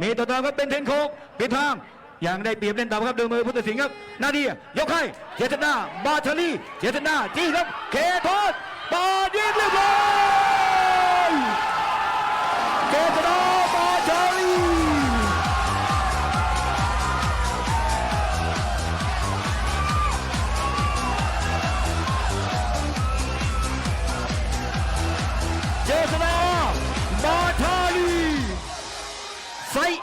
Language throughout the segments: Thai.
มีตัวตามครับเป็นเทนโคกปิดทางอย่างได้เปรียบเล่นต่ำครับดูมือพุทธสิงห์ครับนาดียกให้เจตนาบาชาลีเจตนาจี้ครับเคทอดบาดยิงเรียบร้อย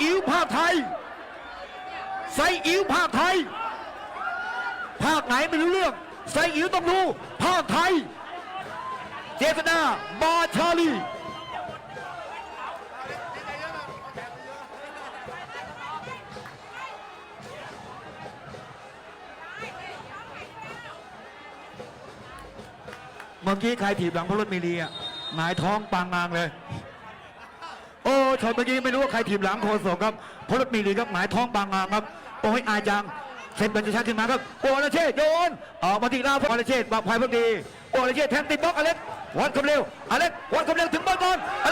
อิ๋วภาคไทยไซอิ๋วภาคไทย ภาคไหนไม่รู้เรื่องไซอิ๋วต้องรู้ภาคไทย เจษนาบาทาลีเมื่อกี้ใครถีบหลังพระรถเมลีอะหงายท้องปางงางเลย โอ้ชนเมื่อกี้ไม่รู้ว่าใครถีบหลังโคสงครับพระรถเมลีครับหมายท้องบางงางครับ โอ้ยอายจังเซนเป็นจะชักขึ้นมาครับโอ้ละเชษโยนออกมาที่ลาวโอละเชษบักภัยพอดีโอ้ละเชษแทงติดบล็อกอเล็กวัดความเร็วอเล็กวัดความเร็วถึงบอลก่อนอ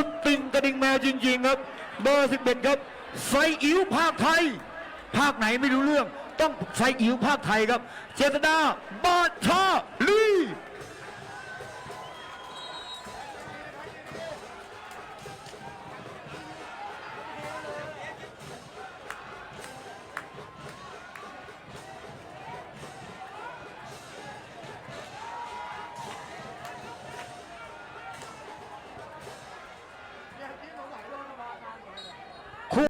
สุดตึงกระดิ่งแมวจริงๆครับ เบอร์สิบเอ็ดครับไซอิ๋วภาคไทย ภาคไหนไม่รู้เรื่อง ต้องไซอิ๋วภาคไทยครับ เจษดาบาชาลื